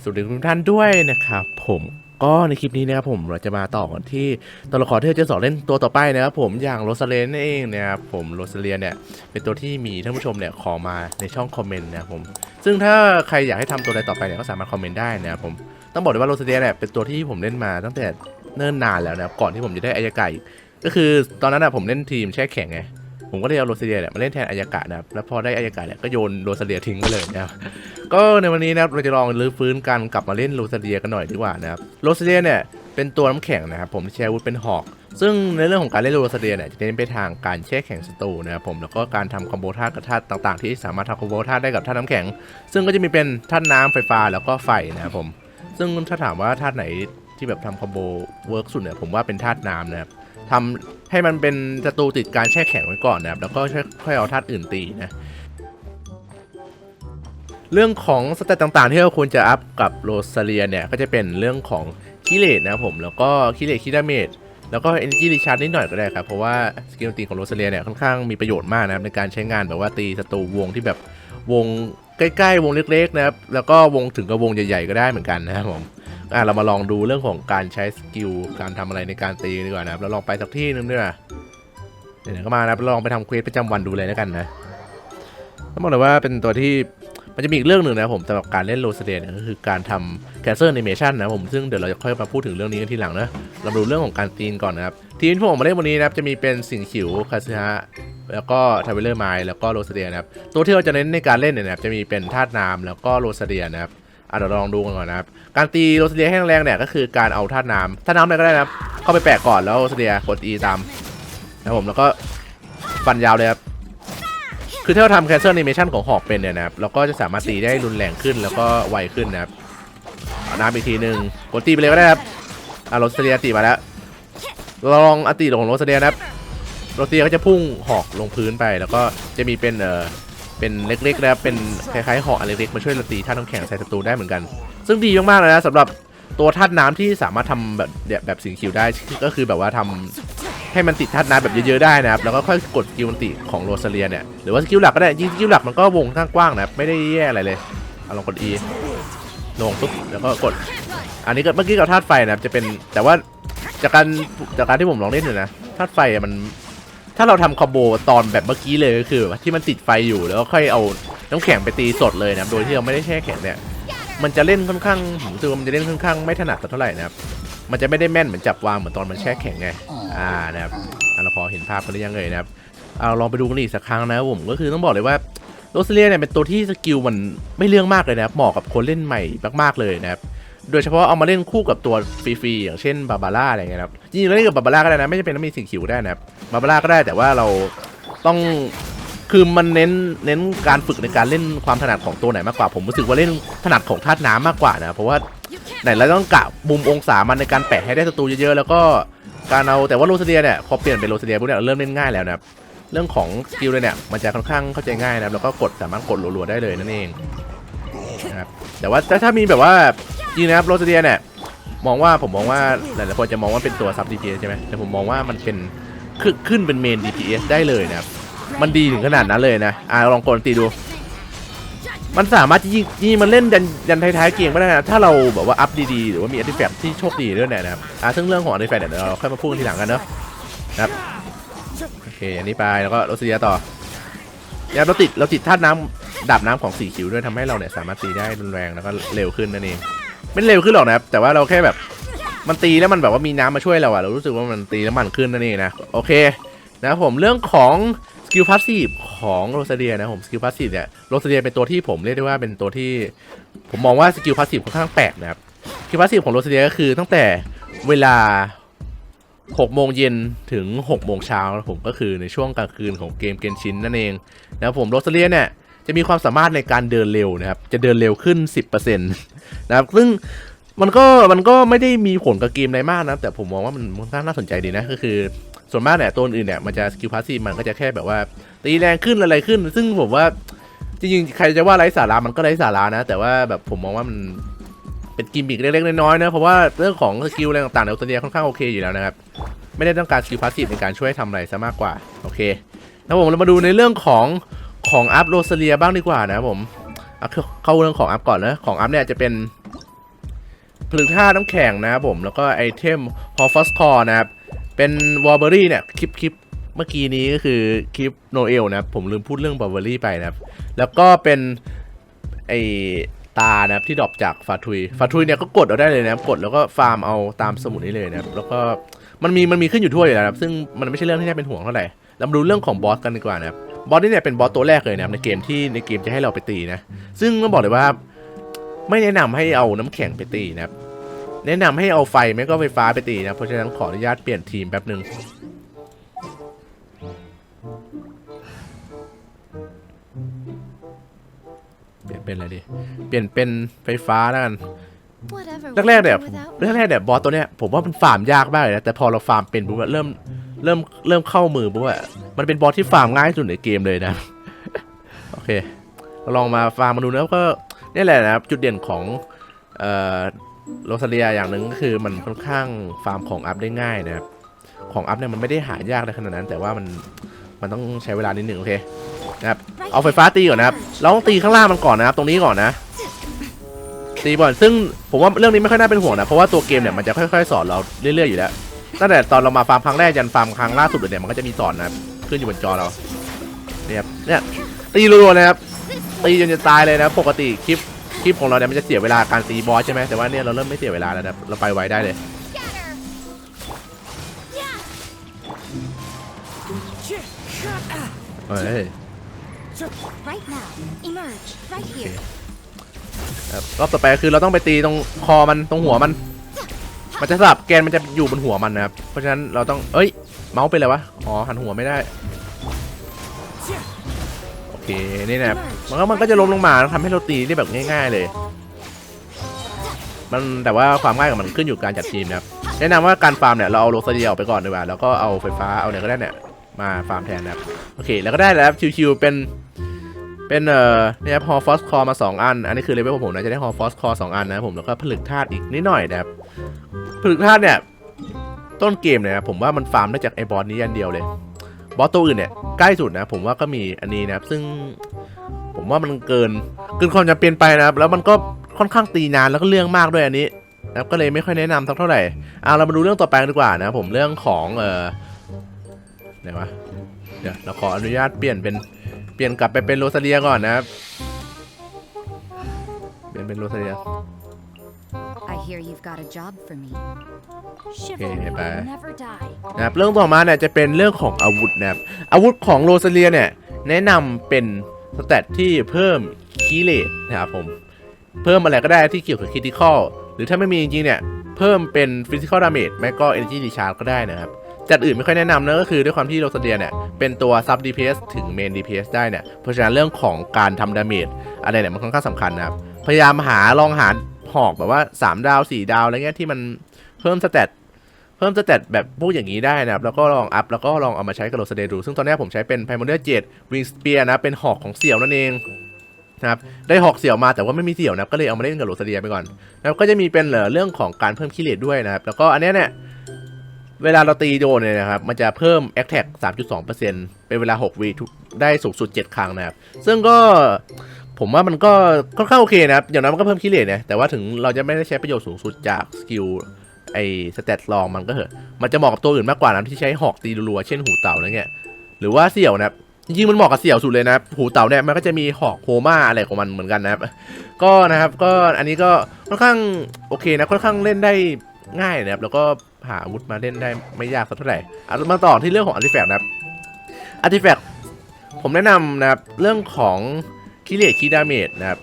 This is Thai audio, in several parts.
สวัสดีทุกท่านด้วยนะครับผมก็ในคลิปนี้นะครับผมเราจะมาต่อกันที่ตัวละครที่จะสอนเล่นตัวต่อไปนะครับผมอย่างโรสเลนนั่นเองนะครับผมโรสเลียเนี่ยเป็นตัวที่มีท่านผู้ชมเนี่ยขอมาในช่องคอมเมนต์นะครับผมซึ่งถ้าใครอยากให้ทำตัวอะไรต่อไปเนี่ยก็สามารถคอมเมนต์ได้นะครับผมต้องบอกเลยว่าโรสเลียเนี่ยเป็นตัวที่ผมเล่นมาตั้งแต่เนิ่นนานแล้วนะครับก่อนที่ผมจะได้อายากะอีกก็คือตอนนั้นนะผมเล่นทีมแช่แข็งไง ผมก็เลยเอาโรสเลียเนี่ยมาเล่นแทนอายากะนะครับแล้วพอได้อายากะเนี่ยก็โยนโรสเลียทิ้งไปเลยนะครับก็ในวันนี้นะครับเราจะลองรื้อฟื้นกันกลับมาเล่นโรสเลียกันหน่อยดีกว่านะครับโรสเลียเนี่ยเป็นตัวน้ำแข็งนะครับผมที่ใช้อาวุธเป็นหอก ซึ่งในเรื่องของการเล่นโรสเลียเนี่ยจะเน้นไปทางการแช่แข็งศัตรูนะครับผมแล้วก็การทำคอมโบธาตุกับธาตุต่างๆ ที่สามารถทำคอมโบธาตุได้กับธาตุน้ำแข็ง ซึ่งก็จะมีเป็นธาตุน้ำไฟฟ้าแล้วก็ไฟนะครับผมซึ่งถ้าถามว่าธาตุไหนที่แบบทำคอมโบเวิร์กสุดเนี่ยผมว่าเป็นธาตุน้ำนะครับ ทำให้มันเป็นศัตรูติดการแช่แข็งไว้ก่อนนะครับแล้วก็ค่อยเอาธาตุอื่นตีนะเรื่องของสเตตต่างๆ ที่เราควรจะอัพกับโรซาเลียเนี่ยก็จะเป็นเรื่องของคิเลตนะครับผมแล้วก็คิเลตคิดาเมจแล้วก็ Energy Recharge นิดหน่อยก็ได้ครับ เพราะว่าสกิลตีของโรซาเลียเนี่ยค่อนข้างมีประโยชน์มากนะครับในการใช้งานแบบว่าตีศัตรูวงที่แบบวงใกล้ ๆ วงเล็กๆนะครับแล้วก็วงถึงกับวงใหญ่ๆก็ได้เหมือนกันนะครับผม อะเรามาลองดูเรื่องของการใช้สกิลการทำอะไรในการตีดีกว่านะครับเราลองไปสักที่หนึงด้วยนะเดี๋ยวก็มานะครับลองไปทำเควสประจำวันดูเลยแล้วกันนะต้องบอกเลยว่าเป็นตัวที่มันจะมีอีกเรื่องหนึ่งนะผมสำหรับการเล่นโรสเดียเนี่ยก็คือการทำแคสเซอร์แอนิเมชันนะผมซึ่งเดี๋ยวเราจะค่อยมาพูดถึงเรื่องนี้กันทีหลังนะเรามาดูเรื่องของการตีนก่อนนะครับทีมที่ผมมาเล่นวันนี้นะครับจะมีเป็นสิงขิวคาซึฮะแล้วก็ทาวเวลเลอร์ไมล์แล้วก็โรสเดียนะครับตัวที่เราจะเน้นในการเล่นเนี่ยนะครับจะมีเป็นธาตุน้ำแล้วก็โรสเดียนะครับ อะเดี๋ยวเราลองดูกันก่อนนะครับ การตีโรสเดียให้แรงๆเนี่ยก็คือการเอาธาตุน้ำธาตุน้ำอะไรก็ได้นะครับ เข้าไปแปะก่อนแล้วโรสเดียกด E ตามนะครับผมแล้วก็ฟันยาวเลยครับ คือถ้าเราทำแคนเซิล a นิเมชันของหอกเป็นเนี่ยนะครับเราก็จะสามารถตีได้รุนแรงขึ้นแล้วก็ไวขึ้นนะครับเอาน้ำอีกทีหนึ่งกดตีไปเลยก็ได้ครับอะโรสเดียตีมาแล้ว ลองอติของโรสเดียนะครับโรสเดียก็จะพุ่งหอกลงพื้นไปแล้วก็จะมีเป็นเอ่อ เป็นเล็กๆนะเป็นคล้ายๆหอกอันเล็กๆมาช่วยเราตีท่าน้ำแข็งใส่ศัตรูได้เหมือนกัน ซึ่งดีมากๆเลยนะสำหรับตัวธาตุน้ำที่สามารถทำแบบแบบแบบสิงคิวได้ก็คือแบบว่าทำให้มันติดธาตุน้ำแบบเยอะๆได้นะครับแล้วก็ค่อยกดสกิลมันติของโรซาเลียเนี่ยหรือว่าสกิลหลักก็ได้จริงสกิลหลักมันก็วงข้างกว้างนะไม่ได้แย่อะไรเลยเอาลองกด E ลงปุ๊บแล้วก็กด อันนี้ก็เมื่อกี้กับธาตุไฟนะจะเป็นแต่ว่าจากการจากการที่ผมลองเล่นเนี่ยนะธาตุไฟมัน ถ้าเราทำคอมโบตอนแบบเมื่อกี้เลยก็คือ ที่มันติดไฟอยู่แล้วก็ค่อยเอาน้ำแข็งไปตีสดเลยนะโดยที่เราไม่ได้แช่แข็งเนี่ยมันจะเล่นค่อนข้างผมรู้สึกว่ามันจะเล่นค่อนข้างไม่ถนัดสักเท่าไหร่นะครับมันจะไม่ได้แม่นเหมือนจับวางเหมือนตอนมันแช่แข็งไงอ่านะครับเราพอเห็นภาพกันหรือยังเลยนะครับเอาลองไปดูกันอีกสักครั้งนะครับผมก็คือต้องบอกเลยว่าโรสเลียเนี่ยเป็นตัวที่สกิลมันไม่เรื่องมากเลยนะครับเหมาะกับคนเล่นใหม่มากๆเลยนะครับ โดยเฉพาะเอามาเล่นคู่กับตัวฟรีๆอย่างเช่นบาบาร่าอะไรเงี้ยครับจริงๆเล่นกับบาบาร่าก็ได้นะ ไม่จำเป็นต้องมีสิ่งขิวได้นะครับบาบาร่าก็ได้แต่ว่าเราต้องคือมันเน้นเน้นการฝึกในการเล่นความถนัดของตัวไหนมากกว่า ผมรู้สึกว่าเล่นถนัดของธาตุน้ำมากกว่านะเพราะว่าไหนเราต้องกะมุมองศามันในการแปะให้ได้ศัตรูเยอะๆแล้วก็การเอาแต่ว่าโรสเดียเนี่ยพอเปลี่ยนเป็นโรสเดียพวกเนี่ยเราเริ่มเล่นง่ายแล้วนะครับเรื่องของสกิลเลยเนี่ยมันจะค่อนข้างเข้าใจง่ายนะครับแล้วก็กดสามารถกดรัวๆได้เลยนั่นเองนะครับแต่ว่าถ้าถ้ามีแบบว่า จริงนะครับโรสเดียเนี่ยมองว่าผมมองว่าหลายๆคนจะมองว่าเป็นตัวซับ DPS ใช่ไหมแต่ผมมองว่ามันเป็นขึ้นขึ้นเป็นเมน DPS ได้เลยนะครับมันดีถึงขนาดนั้นเลยนะอ่าลองกดตีดู มันสามารถยิงยิงมันเล่นยันยันท้ายๆเกมก็ได้นะถ้าเราแบบว่าอัพดีๆ หรือว่ามีอาร์ติแฟกต์ที่โชคดีด้วยนะครับอ่าซึ่งเรื่องของอาร์ติแฟกต์เนี่ยเดี๋ยวเราค่อยมาพูดกันทีหลังกันเนอะนะครับโอเคอันนี้ไปแล้วก็โรสเซียต่อเนี่ยเราติดเราติดธาตุน้ำดาบน้ำของสีคิวด้วยทำให้เราเนี่ยสามารถตีได้รุนแรงแล้วก็เร็วขึ้นนั่นเอง ไม่เร็วขึ้นหรอกนะครับแต่ว่าเราแค่แบบมันตีแล้วมันแบบว่ามีน้ำมาช่วยเราอะเรารู้สึกว่ามันตีแล้วมันขึ้นนั่นเองนะโอเคนะครับผมเรื่องของสกิลพาสซีฟของโรซาเดียนะผมสกิลพาสซีฟเนี่ยโรซาเดียเป็นตัวที่ผมเรียกได้ว่าเป็นตัวที่ ผมมองว่าสกิลพาสซีฟค่อนข้างแปลกนะครับสกิลพาสซีฟของโรซาเดียก็คือตั้งแต่เวลา6โมงเย็นถึง6โมงเช้านะผมก็คือในช่วงกลางคืนของเกมเกนชินนั่นเองนะผมโรซาเลียเนี่ย จะมีความสามารถในการเดินเร็วนะครับ จะเดินเร็วขึ้น 10%นะครับ ซึ่งมันก็มันก็ไม่ได้มีผลกับเกมอะไรมากนะ แต่ผมมองว่ามันค่อนข้างน่าสนใจดีนะก็คือ ส่วนมากเนี่ยตัวอื่นเนี่ยมันจะสกิลพาสซีมันก็จะแค่แบบว่าตีแรงขึ้นอะไรขึ้น ซึ่งผมว่าจริงๆใครจะว่าไร้สาระมันก็ไร้สาระนะ แต่ว่าแบบผมมองว่ามันเป็นกิมมิกเล็กๆน้อยๆนะเพราะว่าเรื่องของสกิลอะไรต่างๆในออสเตรเลียค่อนข้างโอเคอยู่แล้วนะครับไม่ได้ต้องการสกิลพาสซีฟในการช่วยทำอะไรซะมากกว่าโอเคแล้วผมเรามาดูในเรื่องของ ของอัพโรสเลียบ้างดีกว่านะผมเอาเข้าเรื่องของอัพก่อนนะของอัพเนี่ยจะเป็นผลึกธาน้ำแข็งนะครับผมแล้วก็ไอเทมฮอฟอสคอร์นะครับ เป็นวอลเบอรี่เนี่ยคลิปคลิปเมื่อกี้นี้ก็คือคลิปโนเอลนะครับ ผมลืมพูดเรื่องบอลเบอรี่ไปนะครับ แล้วก็เป็นไอตานะครับที่ดรอปจากฟาทุยฟาทุยเนี่ยก็กดเอาได้เลยนะครับ กดแล้วก็ฟาร์มเอาตามสมุดนี้เลยนะครับ แล้วก็มันมีมันมีขึ้นอยู่ทั่วอยู่แล้วนะครับ ซึ่งมันไม่ใช่เรื่องที่น่าเป็นห่วงเท่าไหร่เรามาดูเรื่องของบอสกันดีกว่านะครับ บอสนี่เนี่ยเป็นบอสตัวแรกเลยนะครับในเกมที่ในเกมจะให้เราไปตีนะ ซึ่งต้องบอกเลยว่า ไม่แนะนำให้เอาน้ำแข็งไปตีนะครับแนะนำให้เอาไฟไม่ก็ไฟฟ้าไปตีนะเพราะฉะนั้นขออนุญาตเปลี่ยนทีมแป๊บหนึ่งเปลี่ยนเป็นอะไรดี เปลี่ยนเป็นไฟฟ้าแล้วกันแรกๆเนี่ยแรกๆเนี่ยบอสตัวเนี้ยผมว่ามันฟาร์มยากมากเลยนะแต่พอเราฟาร์มเป็นปุ๊บเริ่มเริ่มเริ่มเข้ามือปุ๊บอะ มันเป็นบอสที่ฟาร์มง่ายสุดในเกมเลยนะ โอเคลองมาฟาร์มมาดูนะก็นี่แหละนะครับ จุดเด่นของเอ่อโรซาเลียอย่างหนึ่งก็คือมันค่อนข้างฟาร์มของอัพได้ง่ายนะครับ ของอัพเนี่ยมันไม่ได้หายากในขนาดนั้น แต่ว่ามันมันต้องใช้เวลานิดหนึ่งโอเคนะครับเอาไฟฟ้าตีก่อนนะครับเราต้องตีข้างล่างมันก่อนนะครับ ตรงนี้ก่อนนะตีก่อนซึ่งผมว่าเรื่องนี้ไม่ค่อยน่าเป็นห่วงนะ เพราะว่าตัวเกมเนี่ยมันจะค่อยๆ สอนเราเรื่อยๆอยู่แล้วตั้งแต่ตอนเรามาฟาร์มครั้งแรกยันฟาร์มครั้งล่าสุดเลยเนี่ยมันก็จะมีสอนนะครับ ขึ้นอยู่บนจอเราเนี่ยครับเนี่ยตีรัวๆนะครับตีจนจะตายเลยนะปกติคลิปคลิปของเราเนี่ยมันจะเสียเวลาการตีบอสใช่ไหมแต่ว่าเนี่ยเราเริ่มไม่เสียเวลาแล้วนะเราไปไวได้เลยเฮ้ยรอบต่อไปคือเราต้องไปตีตรงคอมันตรงหัวมัน มันจะสลับแกนมันจะอยู่บนหัวมันนะครับเพราะฉะนั้นเราต้องเอ้ย เมาส์เป็นอะไรวะ อ๋อ หันหัวไม่ได้ โอเค นี่นะครับมันก็มันก็จะล้มลงมาทำให้เราตีได้แบบง่าย ๆเลย มันแต่ว่าความง่ายของมันขึ้นอยู่การจัดทีมนะครับ แนะนำว่าการฟาร์มเนี่ยเราเอาโรซาเดียออกไปก่อนดีกว่า แล้วก็เอาไฟฟ้าเอาเนี่ยก็ได้เนี่ยมาฟาร์มแทนนะครับ โอเค แล้วก็ได้แล้วคริวๆเป็นเป็นเอ่อเนี่ยครับฮอฟอสคอมา 2 อัน อันนี้คือเลเวลของผมนะ จะได้ฮอฟอสคอสอันนะผม แล้วก็ผลึกธาตุอีกนิดหน่อยนะครับ ผลึกธาตุเนี่ย ต้นเกมเนี่ยผมว่ามันฟาร์มได้จากไอ้บอสนี้อันเดียวเลย บอสตัวอื่นเนี่ยใกล้สุดนะผมว่าก็มีอันนี้นะครับซึ่งผมว่ามันเกินเกินความจำเป็นไปนะครับ แล้วมันก็ค่อนข้างตีนานแล้วก็เรื่องมากด้วยอันนี้นะครับก็เลยไม่ค่อยแนะนำสักเท่าไหร่เอาเรามาดูเรื่องต่อไปกันดีกว่านะครับผมเรื่องของเอ่อไหนวะเดี๋ยวเราขออนุญาตเปลี่ยนเป็นเปลี่ยนกลับไปเป็นโรซาเลียก่อนนะครับ เปลี่ยนเป็นโรซาเลีย I hear you've got a job for me. Chivalry will bye. never die. นะครับเรื่องต่อมาเนี่ยจะเป็นเรื่องของอาวุธนะครับอาวุธของโรซาเลียเนี่ยแนะนำเป็นสเตตที่เพิ่มคีเลตนะครับผมเพิ่มอะไรก็ได้ที่เกี่ยวกับคิติคอลหรือถ้าไม่มีจริงๆเนี่ยเพิ่มเป็นฟิสิกอลดาเมจไม่ก็ Energy Recharge ก็ได้นะครับจัดอื่นไม่ค่อยแนะนำนะก็คือด้วยความที่โรซาเลียเนี่ยเป็นตัวซับ DPS ถึงเมน DPS ได้เนี่ยเพราะฉะนั้นเรื่องของการทำดาเมจอะไรเนี่ยมันค่อนข้างสำคัญนะครับ พยายามหาลองหา หอกแบบว่า3ดาว4ดาวอะไรเงี้ยที่มันเพิ่มสเตตเพิ่มสเตตแบบพวกอย่างนี้ได้นะครับ แล้วก็ลองอัพแล้วก็ลองเอามาใช้กับโรสเดดู ซึ่งตอนนี้ผมใช้เป็นไพมอนเดอร์เจ็ดวิงสเปียนะ เป็นหอกของเสี่ยวนั่นเองนะครับได้หอกเสี่ยวมาแต่ว่าไม่มีเสี่ยวนะก็เลยเอามาเล่นกับโรสเดียไปก่อนแล้วก็จะมีเป็นเรื่องของการเพิ่มคิเลตด้วยนะครับแล้วก็อันนี้เนี่ยเวลาเราตีโดนเนี่ยนะครับมันจะเพิ่ม a t t a c 3.2%เป็นเวลา 6 วีทุกได้สูงสุด 7 ครั้งนะครับ ซึ่งก็ ผมว่ามันก็ค่อนข้างโอเคนะครับอย่างนั้นมันก็เพิ่มคิเลตเนี่ยแต่ว่าถึงเราจะไม่ได้ใช้ประโยชน์สูงสุดจากสกิลไอ้สเตตลองมันก็เหอะ มันจะเหมาะกับตัวอื่นมากกว่านะที่ใช้หอกตีรัวๆเช่นหูเต่าอะไรเงี้ยหรือว่าเสี่ยวนะครับจริงๆมันเหมาะกับเสี่ยวสุดเลยนะครับหูเต่าเนี่ยมันก็จะมีหอกโฮม่าอะไรของมันเหมือนกันนะครับ ก็นะครับก็อันนี้ก็ค่อนข้างโอเคนะค่อนข้างเล่นได้ง่ายนะครับ แล้วก็หาอาวุธมาเล่นได้ไม่ยากสักเท่าไหร่อะมาต่อที่เรื่องของอาร์ติแฟกต์นะครับอาร์ติแฟกต์ผมแนะนำนะครับเรื่องของ คิเลตคีดาเมจนะครับ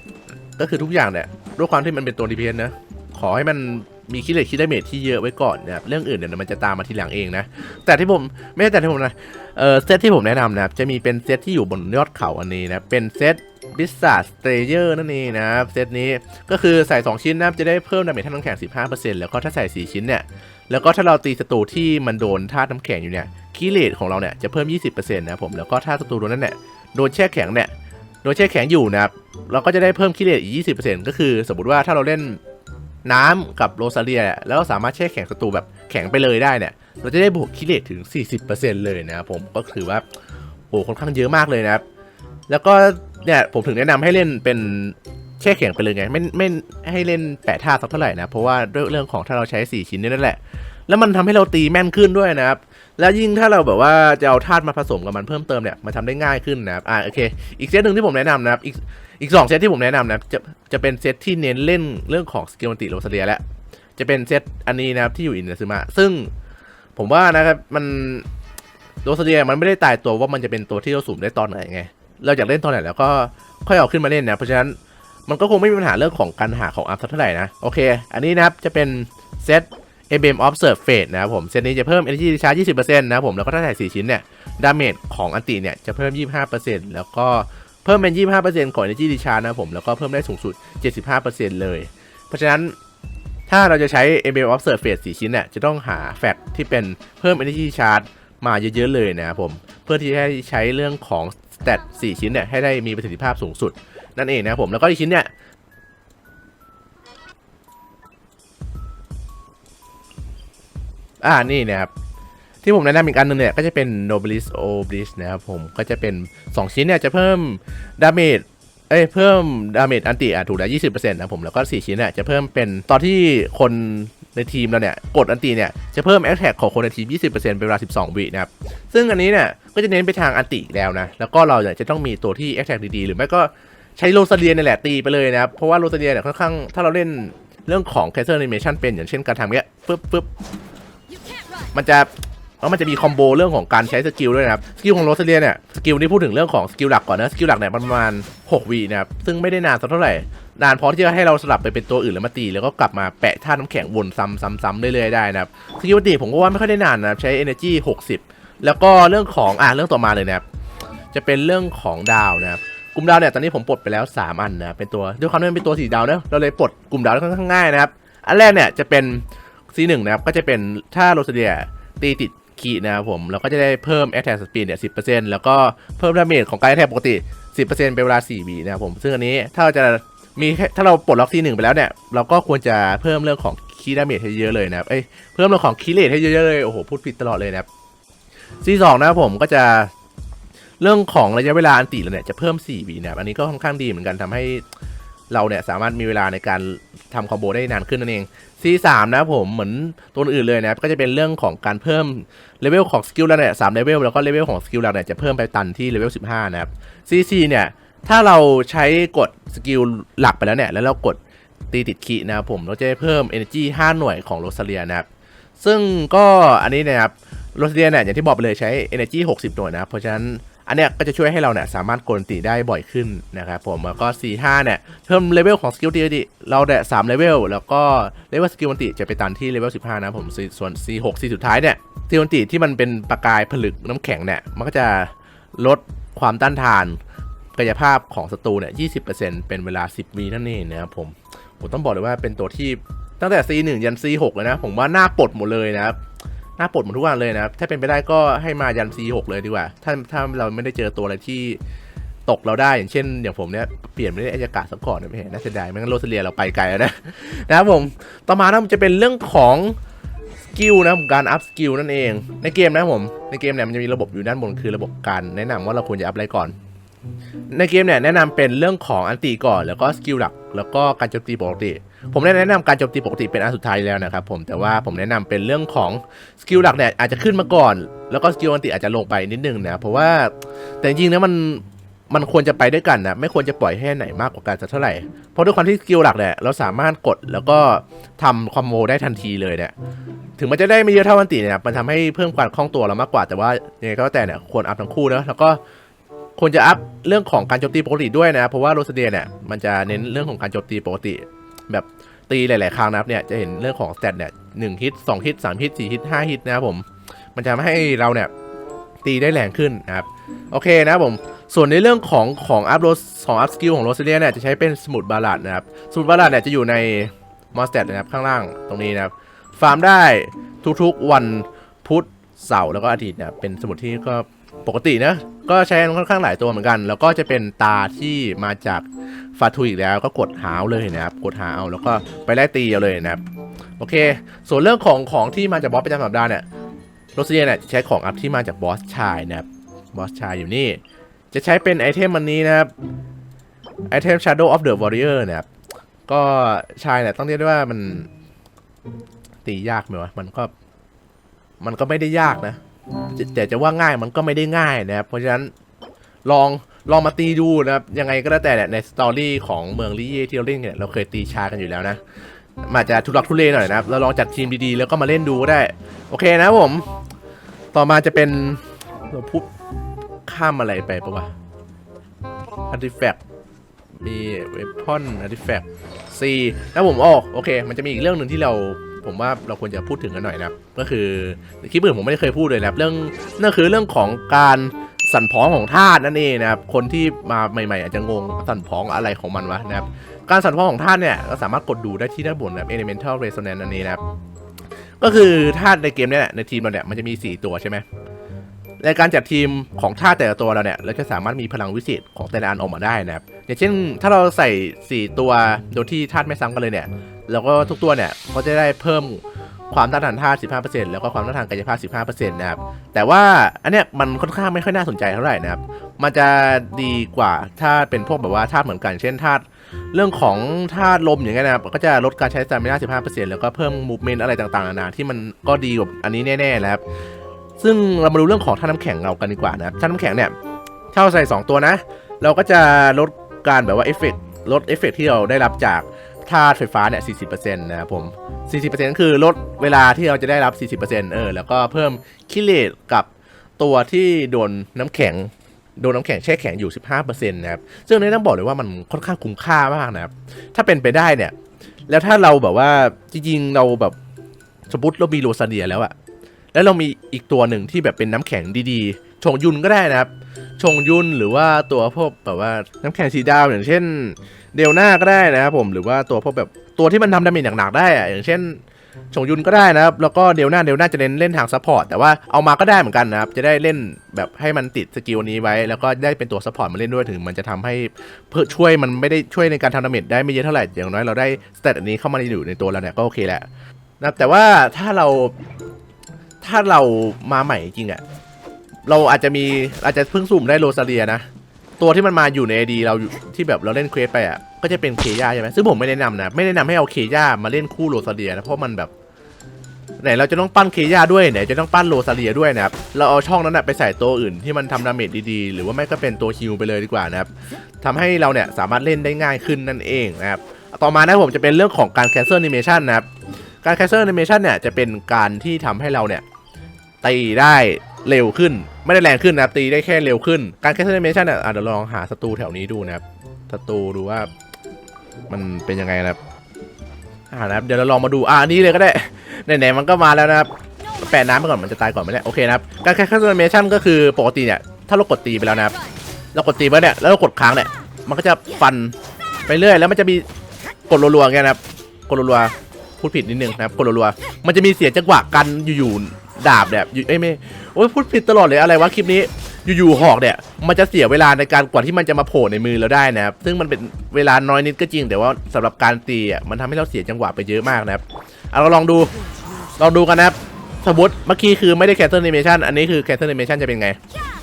ก็คือทุกอย่างเนี่ยด้วยความที่มันเป็นตัว DPS นนะ ขอให้มันมีคิเลตคิดาเมจที่เยอะไว้ก่อนนะครับ เรื่องอื่นเนี่ยมันจะตามมาทีหลังเองนะ แต่ที่ผมไม่ใช่แต่ที่ผมนะ เออเซตที่ผมแนะนำนะครับ จะมีเป็นเซตที่อยู่บนยอดเขาอันนี้นะ เป็นเซตบิสซัสเตเยอร์นั่นเองนะครับ เซตนี้ก็คือใส่ 2 ชิ้นนะครับ จะได้เพิ่มดาเมจท่าน้ำแข็ง 15%แล้วก็ถ้าใส่ 4 ชิ้นเนี่ย แล้วก็ถ้าเราตีศัตรูที่มันโดนธาตุน้ำแข็งอยู่เนี่ยคิเลตของเราเนี่ยจะเพิ่ม 20%นะผม แล้วก็ถ้าศัตรูโดนนั้นเนี่ยโดนแช่แข็งเนี่ย โดนแช่แข็งอยู่นะครับ เราก็จะได้เพิ่มคิเลตอีก 20%ก็คือสมมติว่าถ้าเราเล่นน้ำกับโรซาเลีย แล้วสามารถแช่แข็งศัตรูแบบแข็งไปเลยได้เนี่ย เราจะได้บวกคิเลตถึง 40%เลยนะครับผมก็ถือว่าโอ้ค่อนข้างเยอะมากเลยนะครับ แล้วก็เนี่ยผมถึงแนะนำให้เล่นเป็นแช่แข็งไปเลยไงไม่ไม่ให้เล่นแปะท่าสักเท่าไหร่นะเพราะว่าด้วยเรื่องของถ้าเราใช้ 4 ชิ้นนี่นั่นแหละ แล้วมันทำให้เราตีแม่นขึ้นด้วยนะครับ แล้วยิ่งถ้าเราแบบว่าจะเอาธาตุมาผสมกับมันเพิ่มเติมเนี่ยมันทำได้ง่ายขึ้นนะครับอ่าโอเค อีกเซตหนึ่งที่ผมแนะนำนะครับอีกอีกสองเซตที่ผมแนะนำนะจะจะเป็นเซตที่เน้นเล่นเรื่องของสกิลมันติโรสเลียแล้วจะเป็นเซตอันนี้นะครับที่อยู่อินเนซึมะซึ่งผมว่านะครับมันโรสเลียมันไม่ได้ตายตัวว่ามันจะเป็นตัวที่เราสุ่มได้ตอนไหนไง เราอยากเล่นตอนไหนแล้วก็ค่อยเอาขึ้นมาเล่นนะเพราะฉะนั้นมันก็คงไม่มีปัญหาเรื่องของการหาของอัพสักเท่าไหร่นะโอเค อันนี้นะครับจะเป็นเซต ABM Observe Fate นะครับผมเซตนี้จะเพิ่ม Energy Recharge 20%นะครับผมแล้วก็ถ้าถ่4ชิ้นเนี่ยดาเมจของอันติเนี่ยจะเพิ่ม 25%แล้วก็เพิ่มเป็น 25%ของ Energy Recharge นะครับผมแล้วก็เพิ่มได้สูงสุด 75%เลย เพราะฉะนั้นถ้าเราจะใช้ ABM Observe Fate 4ชิ้นเนี่ยจะต้องหาแฟกที่เป็นเพิ่ม Energy Recharge มาเยอะๆเลยนะครับผมเพื่อที่จะใช้เรื่องของ Stat 4ชิ้นเนี่ยให้ได้มีประสิทธิภาพสูงสุดนั่นเองนะครับผมแล้วก็อีกชิ้นเนี่ย อ่านี่นะครับที่ผมแนะนำอีกอันหนึงเนี่ยก็จะเป็น Nobilis Oblis นะครับผมก็จะเป็น 2 ชิ้นเนี่ยจะเพิ่มดาเมจเอ้ยเพิ่มดาเมจอันติอะถูกแล้ว20%นะครับผมแล้วก็4ชิ้นเนี่ยจะเพิ่มเป็นตอนที่คนในทีมเราเนี่ยกดอันติเนี่ยจะเพิ่มแอคแท็กของคนในทีม20%เป็นเวลา12วินะครับซึ่งอันนี้เนี่ยก็จะเน้นไปทางอันติอีแล้วนะแล้วก็เราเนี่ยจะต้องมีตัวที่แอคแท็กดีๆ หรือไม่ก็ใช้โรซาเลียนี่แหละตีไปเลยนะครับเพราะว่าโรซาเลียเนี่ยค่อนข้างถ้าเราเล่นเรื่องของ Caster Animation เป็นอย่างเช่นการทำเงี้ยฟึบฟึบ มันจะแล้วมันจะมีคอมโบเรื่องของการใช้สกิลด้วยนะครับ สกิลของโรสเลียเนี่ย สกิลนี้พูดถึงเรื่องของสกิลหลักก่อนนะ สกิลหลักเนี่ยประมาณ 6วีนะครับ ซึ่งไม่ได้นานสักเท่าไหร่ นานพอที่จะให้เราสลับไปเป็นตัวอื่นแล้วมาตี แล้วก็กลับมาแปะท่าน้ำแข็งวนซ้ำซ้ำซ้ำเรื่อยๆได้นะครับ สกิลตีผมก็ว่าไม่ค่อยได้นานนะครับ ใช้ energy 60 แล้วก็เรื่องของอ่าเรื่องต่อมาเลยนะครับ จะเป็นเรื่องของดาวนะครับกลุ่มดาวเนี่ยตอนนี้ผมปลดไปแล้ว 3 อันนะเป็นตัวด้วยความที่มันเป็นตัวสีดาวนะเราเลยปลดกลุ่มดาวได้ค่อนข้างง่ายนะครับอันแรกเนี่ยจะเป็น C1 นะครับก็จะเป็นถ้าโรสเลียตีติดขีนะครับผมเราก็จะได้เพิ่ม attack speed เนี่ย 10%แล้วก็เพิ่มดาเมจของการ attack ปกติ 10%เป็นเวลา4วินะครับผมซึ่งอันนี้ถ้าเราจะมีแค่ถ้าเราปลดล็อก C1 ไปแล้วเนี่ยเราก็ควรจะเพิ่มเรื่องของคีดาเมจให้เยอะเลยนะครับเอ้ยเพิ่มเรื่องของคีเลทให้เยอะๆเลยโอ้โหพูดผิดตลอดเลยนะครับ C2 นะครับผมก็จะเรื่องของระยะเวลาอันติเราเนี่ยจะเพิ่ม4วินะครับอันนี้ก็ค่อนข้างดีเหมือนกันทำให้เราเนี่ยสามารถมีเวลาในการทำคอมโบได้นานขึ้นนั่นเอง C3 นะผมเหมือนตัวอื่นเลยนะก็จะเป็นเรื่องของการเพิ่มเลเวลของสกิลแล้วเนี่ยสามเลเวลแล้วก็เลเวลของสกิลเราเนี่ยจะเพิ่มไปตันที่เลเวล15 นะครับ C4 เนี่ยถ้าเราใช้กดสกิลหลักไปแล้วเนี่ยแล้วเรากดตีติดคีนะครับผมเราจะได้เพิ่ม energy 5 หน่วยของโรซาเลียนะครับซึ่งก็อันนี้นะครับโรซาเลียเนี่ยอย่างที่บอกไปเลยใช้ energy 60 หน่วยนะเพราะฉะนั้น อันเนี้ยก็จะช่วยให้เราเนี่ยสามารถโกนตีได้บ่อยขึ้นนะครับผมแล้วก็ C5 เนี่ยเพิ่มเลเวลของสกิลตีดิเราเนี่ยสามเลเวลแล้วก็เลเวลสกิลมันติจะไปตันที่เลเวล15 นะผมส่วน C6 C สุดท้ายเนี่ยสกิลมันติที่มันเป็นประกายผลึกน้ำแข็งเนี่ยมันก็จะลดความต้านทานกายภาพของศัตรูเนี่ย 20%เป็นเวลา 10วีนั่นเองนะครับผม ผมต้องบอกเลยว่าเป็นตัวที่ตั้งแต่ C1 ยัน C6 เลยนะ ผมว่าหน้าปลดหมดเลยนะครับ น้าปลดหมดทุกวันเลยนะครับ ถ้าเป็นไปได้ก็ให้มายัน C6 เลยดีกว่า ถ้าถ้าเราไม่ได้เจอตัวอะไรที่ตกเราได้ อย่างเช่นอย่างผมเนี่ยเปลี่ยนไม่ได้อายกาศสักก่อนนะไม่เห็นน่าเสียดายไม่งั้นโรสเลียเราไปไกลแล้วนะนะครับผมต่อมานะมันจะเป็นเรื่องของสกิลนะการอัพสกิลนั่นเอง ในเกมนะผม ในเกมเนี่ยมันจะมีระบบอยู่ด้านบนคือระบบการแนะนำว่าเราควรจะอัพอะไรก่อน ในเกมเนี่ยแนะนำเป็นเรื่องของอันติก่อน แล้วก็สกิลหลัก แล้วก็การโจมตีปกติ ผมได้แนะนำการโจมตีปกติเป็นอันสุดท้ายแล้วนะครับผมแต่ว่าผมแนะนำเป็นเรื่องของสกิลหลักเนี่ยอาจจะขึ้นมาก่อน แล้วก็สกิลอันติอาจจะลงไปนิดนึงนะเพราะว่าแต่จริงๆนะมันมันควรจะไปด้วยกันนะไม่ควรจะปล่อยให้ไหนมากกว่ากันสักเท่าไหร่เพราะด้วยความที่สกิลหลักเนี่ยเราสามารถกดแล้วก็ทำคอมโบได้ทันทีเลยเนี่ยถึงมันจะได้ไม่เยอะเท่าอันติเนี่ยมันทำให้เพิ่มความคล่องตัวเรามากกว่าแต่ว่ายังไงก็แต่เนี่ยควรอัพทั้งคู่นะแล้วก็ควรจะอัพเรื่องของการโจมตีปกติด้วยนะเพราะว่าโรสเดียเนี่ยมันจะเน้นเรื่องของการโจมตีปกติ แบบตีหลาย ๆ ครั้งนะครับเนี่ยจะเห็นเรื่องของสเตตเนี่ยหนึ่งฮิตสองฮิตสามฮิตสี่ฮิตห้าฮิตนะครับผม มันจะทำให้เราเนี่ยตีได้แรงขึ้นนะครับ โอเคนะครับผมส่วนในเรื่องของของอัพโรสของอัพสกิลของโรสเดียเนี่ยจะใช้เป็นสมุดบาลาดนะครับ สมุดบาลาดเนี่ยจะอยู่ในมอสเตตนะครับข้างล่างตรงนี้นะครับ ฟาร์มได้ทุกๆวันพุธเสาร์แล้วก็อาทิตย์เนี่ยเป็นสมุดที่ก็ ปกตินะก็ใช้ค่อนข้างหลายตัวเหมือนกัน แล้วก็จะเป็นตาที่มาจากฟาทูอีกแล้วก็กดหาเอาเลยนะครับ กดหาเอาแล้วก็ไปไล่ตีเอาเลยนะครับ โอเค ส่วนเรื่องของของที่มาจากบอสประจำสัปดาห์เนี่ยโรสเซียเนี่ยจะใช้ของอัพที่มาจากบอสชายนะครับ บอสชายอยู่นี่ จะใช้เป็นไอเทมอันนี้นะครับ ไอเทม Shadow of the Warrior เนี่ยครับ ก็ชายเนี่ยต้องเรียกได้ว่ามันตียากไหมวะ มันก็ มันก็ไม่ได้ยากนะ แต่จะว่าง่ายมันก็ไม่ได้ง่ายนะครับ เพราะฉะนั้นลองลองมาตีดูนะครับ ยังไงก็แล้วแต่เนี่ยในสตอรี่ของเมืองลิเย่ที่เราเล่นเนี่ยเราเคยตีชากันอยู่แล้วนะอาจจะทุลักทุเลหน่อยนะครับเราลองจัดทีมดีๆ แล้วก็มาเล่นดูก็ได้ โอเคนะผม ต่อมาจะเป็นเราพูดข้ามอะไรไปปะวะ artifact มีเวพอน artifact C แล้วผมออกโอเค มันจะมีอีกเรื่องหนึ่งที่เรา ผมว่าเราควรจะพูดถึงกันหน่อยนะครับ ก็คือคลิปอื่นผมไม่ได้เคยพูดเลยนะครับ เรื่องนั่นคือเรื่องของการสั่นพ้องของธาตุนั่นเองนะครับ คนที่มาใหม่ๆ อาจจะงงสั่นพ้องอะไรของมันวะนะครับ การสั่นพ้องของธาตุเนี่ยเราสามารถกดดูได้ที่ด้านบนนะครับ elemental resonance นั่นเองนะครับ ก็คือธาตุในเกมเนี่ยในทีมเราเนี่ยมันจะมี 4 ตัวใช่ไหมในการจัดทีมของธาตุแต่ละตัวเราเนี่ยเราจะสามารถมีพลังวิเศษของแต่ละอันออกมาได้นะครับอย่างเช่น ถ้าเราใส่ 4 ตัวโดยที่ธาตุไม่ซ้ำกันเลยเนี่ย แล้วก็ทุกตัวเนี่ยก็จะได้เพิ่มความต้านทานธาตุ15%แล้วก็ความต้านทานกายภาพ 15%นะครับ แต่ว่าอันเนี้ยมันค่อนข้างไม่ค่อยน่าสนใจเท่าไหร่นะครับ มันจะดีกว่าถ้าเป็นพวกแบบว่าธาตุเหมือนกัน เช่นธาตุเรื่องของธาตุลมอย่างเงี้ยนะครับ ก็จะลดการใช้สตามินา15%แล้วก็เพิ่มมูฟเมนต์อะไรต่างๆนานาที่มันก็ดีกว่าอันนี้แน่ๆนะครับ ซึ่งเรามาดูเรื่องของท่าน้ำแข็งเรากันดีกว่านะครับท่าน้ำแข็งเนี่ยถ้าเราใส่ 2 ตัวนะ เราก็จะลดการแบบว่าเอฟเฟกลดเอฟเฟกที่เราได้รับจาก ธาตุไฟฟ้าเนี่ย 40%นะครับผม 40%คือลดเวลาที่เราจะได้รับ 40%เออ แล้วก็เพิ่มคิเลตกับตัวที่โดนน้ำแข็ง โดนน้ำแข็งแช่แข็งอยู่ 15%นะครับ ซึ่งอันนี้ต้องบอกเลยว่ามันค่อนข้างคุ้มค่ามากนะครับ ถ้าเป็นไปได้เนี่ย แล้วถ้าเราแบบว่าจริงๆเราแบบสมมติเรามีโรซาเดียแล้วอะแล้วเรามีอีกตัวหนึ่งที่แบบเป็นน้ำแข็งดีๆ ชงยุนก็ได้นะครับ ชงยุนหรือว่าตัวพวกแบบว่าน้ำแข็งสีดาวอย่างเช่น เดลนาก็ได้นะครับผมหรือว่าตัวพวกแบบตัวที่มันทำดาเมจหนักๆได้อะอย่างเช่นชงยุนก็ได้นะครับ แล้วก็เดลนาเดลนาจะเน้นเล่นทางซัพพอร์ตแต่ว่าเอามาก็ได้เหมือนกันนะครับ จะได้เล่นแบบให้มันติดสกิลนี้ไว้ แล้วก็ได้เป็นตัวซัพพอร์ตมาเล่นด้วยถึง มันจะทำให้เพื่อช่วยมันไม่ได้ช่วยในการทำดาเมจได้ไม่เยอะเท่าไหร่อย่างน้อยเราได้สเตตอันนี้เข้ามาอยู่ในตัวเราเนี่ยก็โอเคแหละนะแต่ว่าถ้าเราถ้าเรามาใหม่จริงๆอะเราอาจจะมีอาจจะเพิ่งสุ่มได้โรซาเลียนะ ตัวที่มันมาอยู่ในไอดีเราอยู่ที่แบบเราเล่นเควสไปอะก็จะเป็นเคย่าใช่ไหมซึ่งผมไม่แนะนำนะไม่แนะนำให้เอาเคย่ามาเล่นคู่โรซาเลียนะเพราะมันแบบไหนเราจะต้องปั้นเคย่าด้วยไหนจะต้องปั้นโรซาเลียด้วยนะครับเราเอาช่องนั้นนะไปใส่ตัวอื่นที่มันทำดาเมจดีๆ หรือว่าไม่ก็เป็นตัวฮิลไปเลยดีกว่านะครับทำให้เราเนี่ยสามารถเล่นได้ง่ายขึ้นนั่นเองนะครับต่อมานะผมจะเป็นเรื่องของการ cancel animation นะครับการ cancel animation เนี่ยจะเป็นการที่ทำให้เราเนี่ยตีได้เร็วขึ้น ไม่ได้แรงขึ้นนะครับตีได้แค่เร็วขึ้น การ cancel animation เนี่ยอะเดี๋ยวลองหาศัตรูแถวนี้ดูนะครับศัตรูดูว่ามันเป็นยังไงนะครับอ่านะครับเดี๋ยวเราลองมาดูอ่านี้เลยก็ได้ไหนๆมันก็มาแล้วนะครับแปะน้ำไปก่อนมันจะตายก่อนไหมเนี่ยโอเคนะครับการ cancel animation ก็คือปกติเนี่ยถ้าเรากดตีไปแล้วนะครับ เรากดตีไปเนี่ยแล้วเรากดค้างเนี่ยมันก็จะฟันไปเรื่อยแล้วมันจะมีกดรัวๆไงนะครับกดรัวๆพูดผิดนิดนึงนะครับกดรัวๆมันจะมีเสียงจังหวะกันอยู่ๆดาบเนี่ยเอ้ยไม่ อ้ยพูดผิดตลอดเลยอะไรวะคลิปนี้อยู่ๆหอกเนี่ยมันจะเสียเวลาในการกว่าที่มันจะมาโผล่ในมือเราได้นะครับซึ่งมันเป็นเวลาน้อยนิดก็จริงแต่ว่าสำหรับการตีอะมันทำให้เราเสียจังหวะไปเยอะมากนะครับเอาเราลองดูลองดูกันนะครับสมมติเมื่อกี้คือไม่ได้แคสเซิล a นิเมชันอันนี้คือแคสเซิล a นิเมชันจะเป็นไง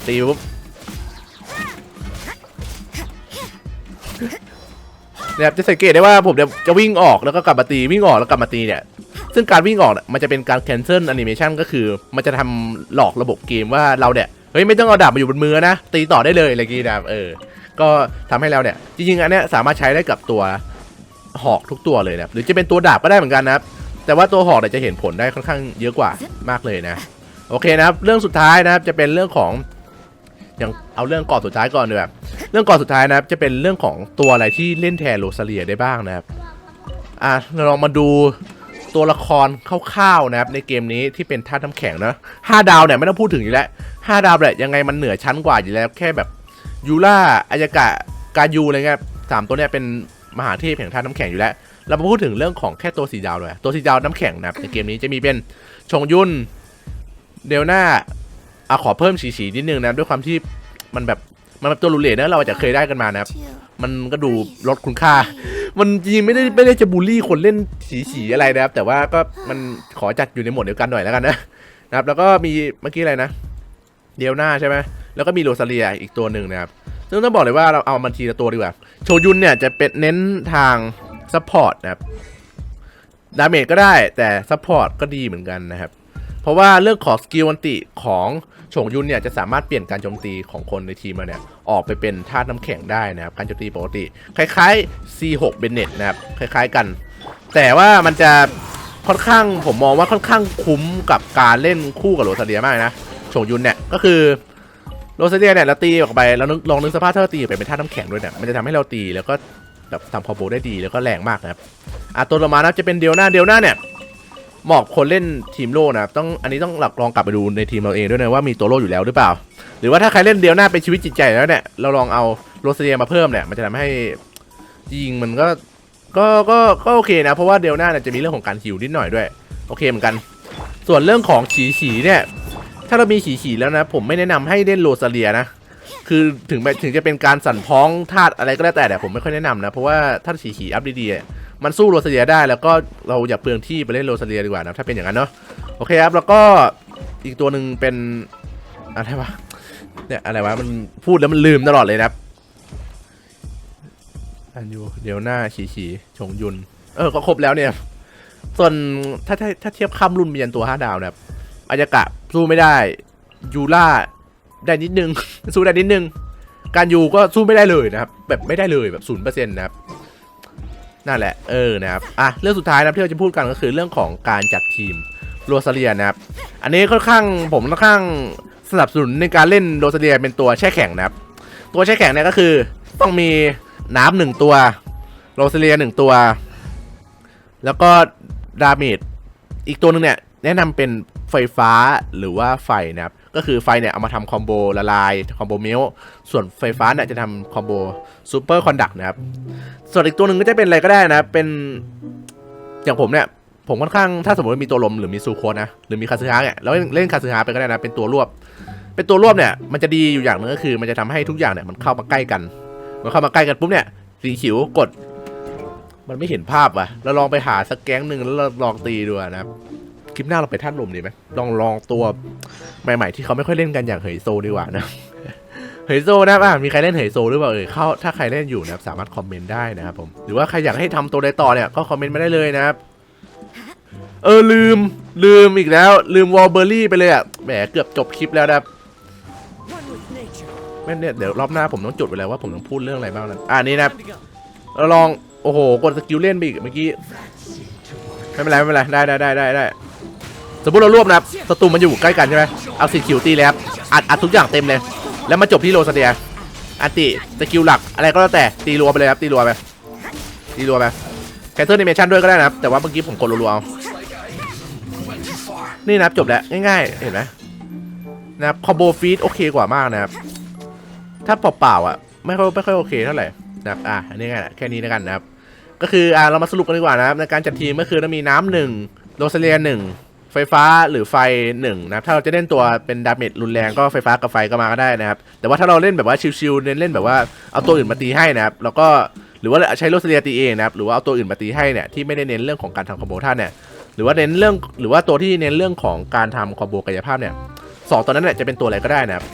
ตีปุ๊บนะครับจะสังเกตได้ว่าผมจะจะวิ่งออกแล้วก็กลับมาตีวิ่งออกแล้วกลับมาตีเนี่ย ซึ่งการวิ่งออกเนี่ยมันจะเป็นการ cancel animation ก็คือ มันจะทำหลอกระบบเกมว่าเราเนี่ยเฮ้ยไม่ต้องเอาดาบมาอยู่บนมือนะ ตีต่อได้เลยอะไรกี้นะครับเออ ก็ทำให้เราเนี่ย จริงๆอันเนี้ยสามารถใช้ได้กับตัวหอกทุกตัวเลยนะหรือจะเป็นตัวดาบก็ได้เหมือนกันนะครับแต่ว่าตัวหอกเนี่ยจะเห็นผลได้ค่อนข้างเยอะกว่ามากเลยนะโอเคนะครับ เรื่องสุดท้ายนะครับจะเป็นเรื่องของอย่างเอาเรื่องก่อนสุดท้ายก่อนดีกว่าเรื่องก่อนสุดท้ายนะครับจะเป็นเรื่องของตัวอะไรที่เล่นแทนโรซาเลียได้บ้างนะครับอะเราลองมาดู ตัวละครคร่าวๆนะครับในเกมนี้ที่เป็นธาตุน้ำแข็งนะห้าดาวเนี่ยไม่ต้องพูดถึงอยู่แล้วห้าดาวเนี่ยยังไงมันเหนือชั้นกว่าอยู่แล้วแค่แบบยูล่าอายากะกายูอะไรเงี้ยสามตัวเนี่ยเป็นมหาเทพแห่งธาตุน้ำแข็งอยู่แล้ว เรามาพูดถึงเรื่องของแค่ตัวสีดาวเลยตัวสีดาวน้ำแข็งนะครับในเกมนี้จะมีเป็นชงยุนเดลน่าอะขอเพิ่มสีๆนิดนึงนะด้วยความที่มันแบบมันแบบตัวรูเลตนะเราอาจจะเคยได้กันมานะครับมันก็ดูลดคุณค่า มันจริงไม่ได้ไม่ได้จะบูลลี่คนเล่นสีสีๆอะไรนะครับ แต่ว่าก็มันขอจัดอยู่ในหมดเดียวกันหน่อยแล้วกันนะนะครับ แล้วก็มีเมื่อกี้อะไรนะเดียวหน้าใช่ไหมแล้วก็มีโรซาเลียอีกตัวหนึ่งนะครับซึ่งต้องบอกเลยว่าเราเอามันทีละตัวดีกว่าโชยุนเนี่ยจะเป็นเน้นทางซัพพอร์ตนะครับดาเมจก็ได้แต่ซัพพอร์ตก็ดีเหมือนกันนะครับ เพราะว่าเรื่องของสกิลอันติของ ฉงยุนเนี่ยจะสามารถเปลี่ยนการโจมตีของคนในทีมมาเนี่ยออกไปเป็นธาตุน้ำแข็งได้นะครับการโจมตีปกติ คล้ายๆ C6 b e n n e t นะครับคล้ายๆกัน แต่ว่ามันจะค่อนข้างผมมองว่าค่อนข้างคุ้มกับการเล่นคู่กับโรซาเลียมากนะโฉงยุนเนี่ยก็คือโรซาเลียเนี่ยเราตีออกไปแล้วนึกลองนึกสภาพถ้าเราตีออกไปเป็นธาตุน้ำแข็งด้วยเนี่ยมันจะทำให้เราตีแล้วก็แบบทำคอมโบได้ดีแล้วก็แรงมากนะครับอะตัวต่อมานะจะเป็นเดียวหน้าเดียวหน้าเนี่ย เหมาะคนเล่นทีมโล่นะครับต้องอันนี้ต้องหลักลองกลับไปดูในทีมเราเองด้วยนะว่ามีตัวโล่อยู่แล้วหรือเปล่า หรือว่าถ้าใครเล่นเดียวหน้าเป็นชีวิตจิตใจแล้วเนี่ยเราลองเอาโรสเลียมาเพิ่มเนี่ยมันจะทำให้ยิงมันก็ก็ก็ก็โอเคนะ เพราะว่าเดียวหน้าเนี่ยจะมีเรื่องของการหิวนิดหน่อยด้วย โอเคเหมือนกัน ส่วนเรื่องของฉีฉีเนี่ยถ้าเรามีฉีฉีแล้วนะ ผมไม่แนะนำให้เล่นโรซาเลียนะคือถึงแม้ถึงจะเป็นการสั่นพ้องธาตุอะไรก็แล้วแต่แต่ผมไม่ค่อยแนะนำนะเพราะว่าถ้าฉีฉีอัพดีๆ มันสู้โรซาเลียได้แล้วก็เราอย่าเปลืองที่ไปเล่นโรซาเลียดีกว่านะถ้าเป็นอย่างนั้นเนาะโอเคครับแล้วก็อีกตัวหนึ่งเป็นอะไรวะเนี่ยอะไรวะมันพูดแล้วมันลืมตลอดเลยนะครับอันยูเดี๋ยวหน้าฉีฉีชงยุน เออก็ครบแล้วเนี่ย ส่วนถ้าถ้าถ้าเทียบข้ามรุ่นมียันตัวห้าดาวนะครับอายากะสู้ไม่ได้ยูล่าได้นิดนึง สู้ได้นิดนึง การยูก็สู้ไม่ได้เลยนะครับ แบบไม่ได้เลยแบบศูนย์เปอร์เซ็นต์นะครับ นั่นแหละ เออนะครับ อะ เรื่องสุดท้ายนะที่เราจะพูดกันก็คือเรื่องของการจัดทีมโรซาเลียนะครับ อันนี้ค่อนข้างผมค่อนข้างสนับสนุนในการเล่นโรซาเลียเป็นตัวแช่แข็งนะครับ ตัวแช่แข็งเนี่ยก็คือต้องมีน้ำหนึ่งตัว โรซาเลียหนึ่งตัว แล้วก็ดาเมจอีกตัวหนึงเนี่ยแนะนำเป็นไฟฟ้าหรือว่าไฟนะครับ ก็คือไฟเนี่ยเอามาทำคอมโบละลายคอมโบเมลส่วนไฟฟ้าเนี่ยจะทำคอมโบซูเปอร์คอนดักนะครับ ส่วนอีกตัวหนึ่งก็จะเป็นอะไรก็ได้นะ เป็นอย่างผมเนี่ยผมค่อนข้างถ้าสมมติมีตัวลมหรือมีซูโคนะหรือมีคาซึฮะเนี่ยแล้วเล่นคาซึฮะไปก็ได้นะเป็นตัวรวบ เป็นตัวรวบเนี่ยมันจะดีอยู่อย่างหนึงก็คือ มันจะทำให้ทุกอย่างเนี่ยมันเข้ามาใกล้กันมันเข้ามาใกล้กันปุ๊บเนี่ยสีเขียวกด มันไม่เห็นภาพว่ะเราลองไปหาสักแก๊งหนึ่งแล้วเราลองตีดูนะครับ คลิปหน้าเราไปท่านลมดีไหมลองลองตัวใหม่ ๆ ที่เขาไม่ค่อยเล่นกันอย่างเหยโซดีกว่านะเหยโซนะครับมีใครเล่นเหยโซหรือเปล่าเอ่ยเข้าถ้าใครเล่นอยู่นะครับสามารถคอมเมนต์ได้นะครับผมหรือว่าใครอยากให้ทำตัวใดต่อเนี่ยก็คอมเมนต์มาได้เลยนะครับเออลืมลืมอีกแล้ว ลืมวอลเบอร์รี่ไปเลยอะแหมเกือบจบคลิปแล้วนะครับแม่เนี่ยเดี๋ยวรอบหน้าผมต้องจดไว้แล้วว่าผมต้องพูดเรื่องอะไรบ้างนะอ่านี่นะเราลอง โอ้โห กดสกิลเล่นไปอีกเมื่อกี้ ไม่เป็นไร ไม่เป็นไร ได้ได้ได้ได้ได้ สมมติเรารวบนะครับศัตรูมันอยู่ใกล้กันใช่ไหมเอาสีคิวตีเลยครับอัดอัดทุกอย่างเต็มเลย แล้วมาจบที่โรสเดียอันติสกิลหลักอะไรก็แล้วแต่ตีรัวไปเลยครับตีรัวไปตีรัวไปแคสเซิลนิเมชันด้วยก็ได้นะครับ แต่ว่าเมื่อกี้ผมกดรัวๆเอานี่นะครับจบแล้วง่ายๆ เห็นไหมนะครับคอมโบฟีดโอเคกว่ามากนะครับ ถ้าเปล่าๆอะไม่ค่อยไม่ค่อยโอเคเท่าไหร่นะครับอะอันนี้ไงแค่นี้แล้วกันนะครับ ก็คืออ่าเรามาสรุปกันดีกว่านะครับในการจัดทีมก็คือต้องมีน้ำหนึ่งโรซาเลียหนึ่ง ไฟฟ้าหรือไฟหนึ่งนะครับถ้าเราจะเล่นตัวเป็นดาเมจรุนแรงก็ไฟฟ้ากับไฟก็มาก็ได้นะครับ แต่ว่าถ้าเราเล่นแบบว่าชิวๆเน้นเล่นแบบว่าเอาตัวอื่นมาตีให้นะครับแล้วก็หรือว่าใช้โรซาเลียตีเองนะครับหรือว่าเอาตัวอื่นมาตีให้เนี่ยที่ไม่ได้เน้นเรื่องของการทำคอมโบท่านเนี่ยหรือว่าเน้นเรื่องหรือว่าตัวที่เน้นเรื่องของการทำคอมโบกายภาพเนี่ยสองตัวนั้นเนี่ยจะเป็นตัวอะไรก็ได้นะครับ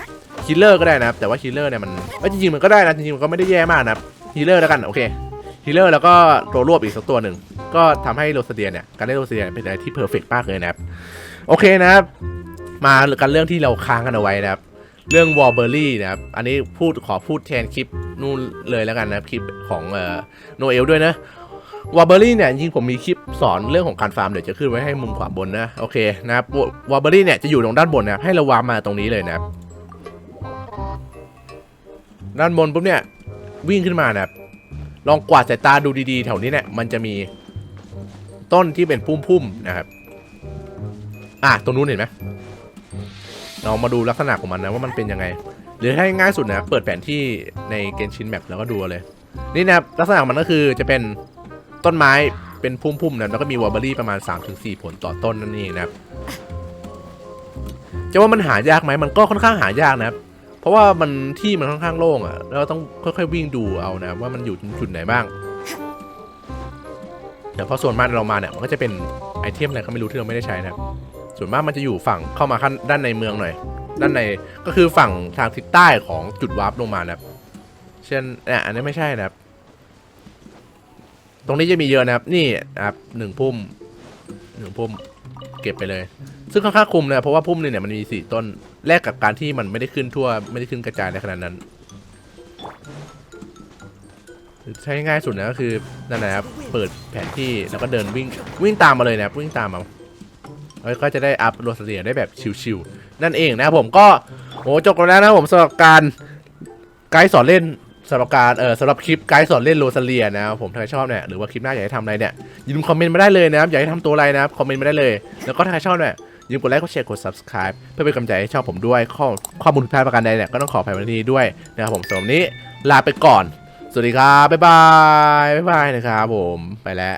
คิลเลอร์ก็ได้นะครับแต่ว่าคิลเลอร์เนี่ยมันจริงๆมันก็ได้นะจริงๆมันก็ไม่ได้แย่มากนะครับฮีเลอร์แล้วกันโอเค ฮีเลอร์แล้วก็ตัวรวบอีกสักตัวหนึ่ง ก็ทำให้โรสเดียเนี่ย การเล่นโรสเดียเป็นอะไรที่เพอร์เฟกต์มากเลยนะครับ โอเคนะครับ มากันเรื่องที่เราค้างกันเอาไว้นะครับ เรื่องวอลเบอรี่นะครับ อันนี้พูดขอพูดแทนคลิปนู่นเลยแล้วกันนะคลิปของเอ่อโนเอลด้วยนะวอลเบอรี่เนี่ยจริงผมมีคลิปสอนเรื่องของการฟาร์มเดี๋ยวจะขึ้นไว้ให้มุมขวาบนนะโอเคนะครับวอลเบอรี่เนี่ยจะอยู่ตรงด้านบนนะครับให้เราวางมาตรงนี้เลยนะครับด้านบนปุ๊บเนี่ยวิ่งขึ้นมานะครับ ลองกวาดสายตาดูดีๆ แถวนี้เนี่ยมันจะมีต้นที่เป็นพุ่มๆนะครับ อะตรงนู้นเห็นไหมเรามาดูลักษณะของมันนะว่ามันเป็นยังไง หรือให้ง่ายสุดนะเปิดแผนที่ในเกนชินแมปแล้วก็ดูเลย นี่นะลักษณะของมันก็คือจะเป็นต้นไม้เป็นพุ่มๆนะแล้วก็มีวอลเบอรี่ประมาณ 3-4 ผลต่อต้นนั่นเองนะครับจะว่ามันหายากไหมมันก็ค่อนข้างหายากนะครับ เพราะว่ามันที่มันค่อนข้างโล่งอะแล้วเราต้องค่อยๆวิ่งดูเอานะว่ามันอยู่จุดไหนบ้างแต่พราะส่วนมากเรามาเนี่ยมันก็จะเป็นไอเทมอะไรก็ไม่รู้ที่เราไม่ได้ใช้นะครับส่วนมากมันจะอยู่ฝั่งเข้ามาขั้นด้านในเมืองหน่อย ด้านในก็คือฝั่งทางทิศใต้ของจุดวาร์ปลงมานะครับ เช่นเนี่ยอันนี้ไม่ใช่นะครับ ตรงนี้จะมีเยอะนะครับ นี่นะครับหนึ่งพุ่มหนึ่งพุ่มเก็บไปเลย ซึ่งค่อนข้างคุ้มนะเพราะว่าพุ่มนึงเนี่ยมันมีสี่ต้น แลกกับการที่มันไม่ได้ขึ้นทั่ว ไม่ได้ขึ้นกระจายในขนาดนั้นใช้ง่ายสุดนะก็คือนั่นแหละครับเปิดแผนที่แล้วก็เดินวิ่งวิ่งตามมาเลยนะวิ่งตามมาแล้วก็จะได้อัพโรสเลียได้แบบชิวๆนั่นเองนะครับผมก็โอ้จบแล้วนะผมสำหรับการไกด์สอนเล่นสำหรับการเออสำหรับคลิปไกด์สอนเล่นโรสเลียนะครับผมถ้าใครชอบเนี่ยหรือว่าคลิปหน้าอยากให้ทำอะไรเนี่ยอย่าลืมคอมเมนต์มาได้เลยนะครับอยากให้ทำตัวอะไรนะครับคอมเมนต์มาได้เลย แล้วก็ถ้าใครชอบเนี่ย อย่าลืมกดไลค์กดแชร์กด subscribe เพื่อเป็นกำลังใจให้ช่องผมด้วย ข้อข้อมูลผิดพลาดประการใดเนี่ยก็ต้องขออภัยวันนี้ด้วยนะครับผมสำหรับวันนี้ลาไปก่อน สวัสดีครับบ๊ายบายบ๊ายบายนะครับผมไปแล้ว